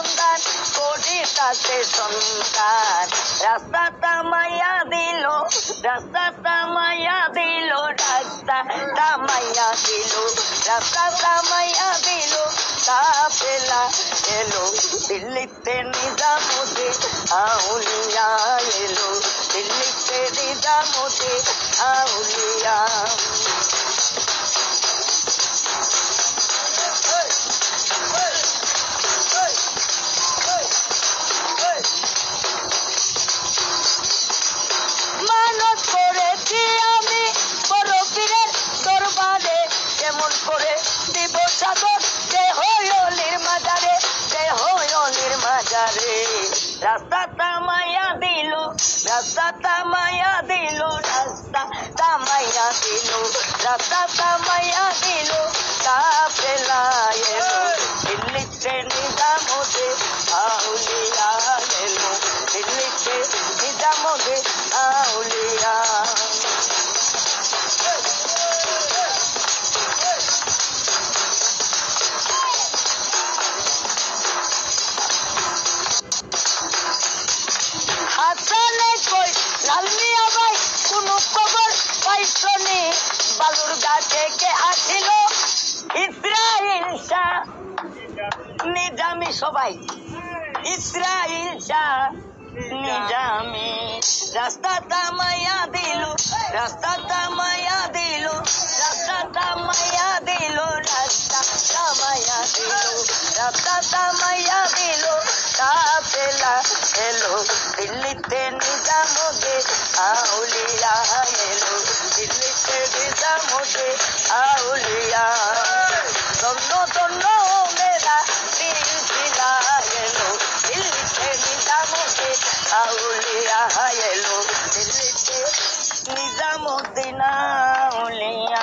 করিতাছে সন্ধান করিতাছে সন্ধান। রাস্তা তামাইয়া দিল রাস্তা তামাইয়া দিল রাস্তা তামাইয়া দিল রাস্তা তামাইয়া দিল কাফেলা এলো, দিল্লিতে নিজামুদ্দিন, আউলিয়া এলো, দিল্লিতে নিজামুদ্দিন, আউলিয়া। রাস্তা তামাইয়া দিল রাস্তা তামাইয়া দিল রাস্তা তামাইয়া দিল রাস্তা তামাইয়া দিল কাফেলা এলো দিল্লিতে নিজামতে আউলিয়া এলো দিল্লিতে নিজামতে পাইছনি বালুর গা থেকে আসিল। ইসরাইল শাহ, নিজামি সবাই। ইসরাইল শাহ, নিজামি। রাস্তা তামাইয়া দিল, রাস্তা তামাইয়া দিল, রাস্তা তামাইয়া দিল, রাস্তা তামাইয়া দিল, রাস্তা তামাইয়া দিল কাফেলা এলো, দিল্লিতে নিজামতে আউলিয়া এলো, দিল্লিতে নিজামতে আউলিয়া। ধন্য ধন্য মেরা সিলসিলা এলো, দিল্লিতে নিজামতে আউলিয়া এলো, দিল্লিতে নিজামুদ্দিন আউলিয়া।